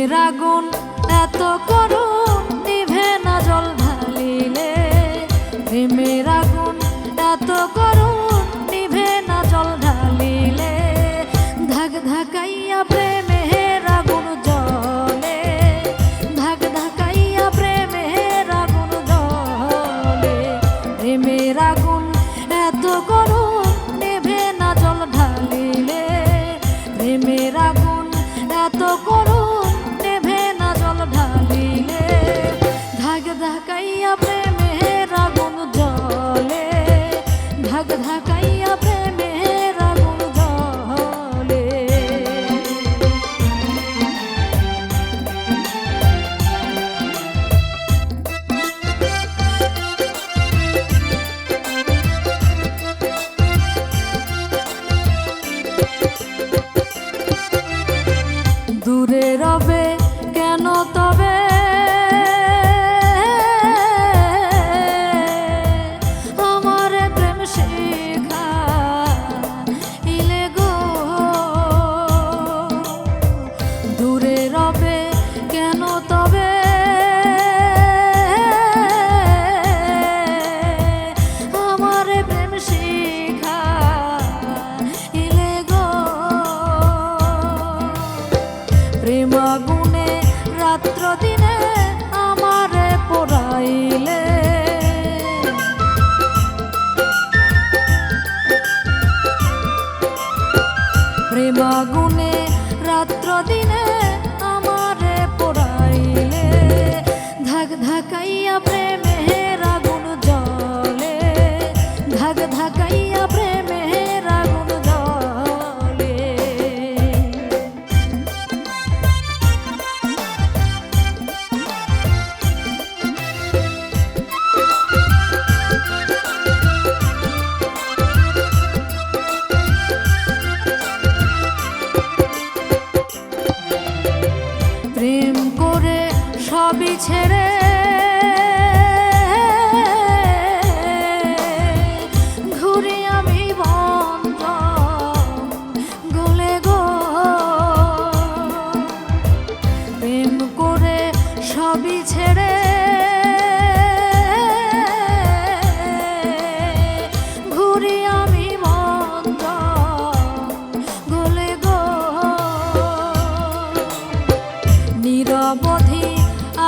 প্রেমের আগুন এত করুন নিভে না জল ঢালিলে। প্রেমের আগুন এত করুন নিভে না জল ঢালিলে। ধাক ধাকাইয়া প্রেমে ঢাকাইয়া প্রেম প্রেমাগুনে রাত্র দিনে আমারে পড়াইলে। প্রেমাগুনে রাত্র দিনে আমারে পড়াইলে। ধাক ধাকাইয়া ছেড়ে। ঘুরে আমি বন্ধ গলে গো। প্রেম করে সবই ছেড়ে। অবধি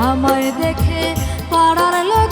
আমায় দেখে পাড়ার লোক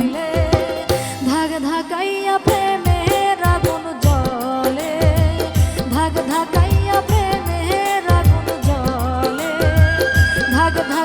ভাগ ভাগ